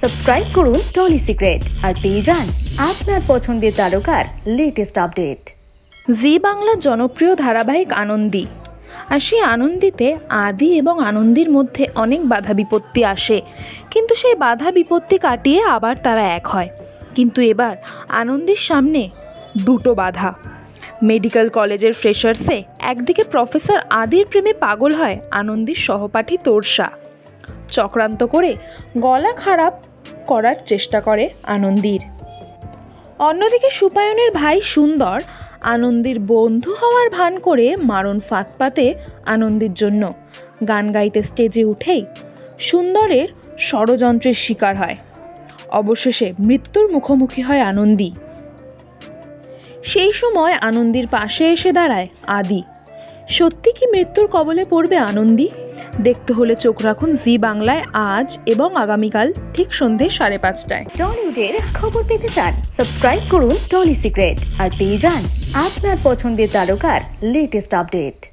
Subscribe করুন trolley secret আর পেয়ে যান আপনার পছন্দের তারকার লেটেস্ট আপডেট জি বাংলার জনপ্রিয় ধারাবাহিক আনন্দী। আর সেই আনন্দিতে আদি এবং আনন্দির মধ্যে অনেক বাধা বিপত্তি আসে। কিন্তু সেই বাধা বিপত্তি কাটিয়ে আবার তারা এক হয়। কিন্তু এবার আনন্দির সামনে দুটো বাধা। মেডিকেল কলেজের ফ্রেশার্সে একদিকে প্রফেসর আদির প্রেমে পাগল হয় আনন্দির সহপাঠী তোরসা। চক্রান্ত করে গলা খারাপ করার চেষ্টা করে আনন্দীর। অন্যদিকে সুপায়নের ভাই সুন্দর আনন্দের বন্ধু হওয়ার ভান করে মারণ ফাঁদ পাতে আনন্দের জন্য। গান গাইতে স্টেজে উঠেই সুন্দরের ষড়যন্ত্রের শিকার হয়। অবশেষে মৃত্যুর মুখোমুখি হয় আনন্দী। সেই সময় আনন্দীর পাশে এসে দাঁড়ায় আদি। সত্যি কি মৃত্যুর কবলে পড়বে আনন্দী? দেখতে হলে চোখ রাখুন জি বাংলায় আজ এবং আগামীকাল ঠিক সন্ধে সাড়ে পাঁচটায়। টলিউডের খবর পেতে চান, সাবস্ক্রাইব করুন টলি সিক্রেট আর পেয়ে যান আপনার পছন্দের তারকার লেটেস্ট আপডেট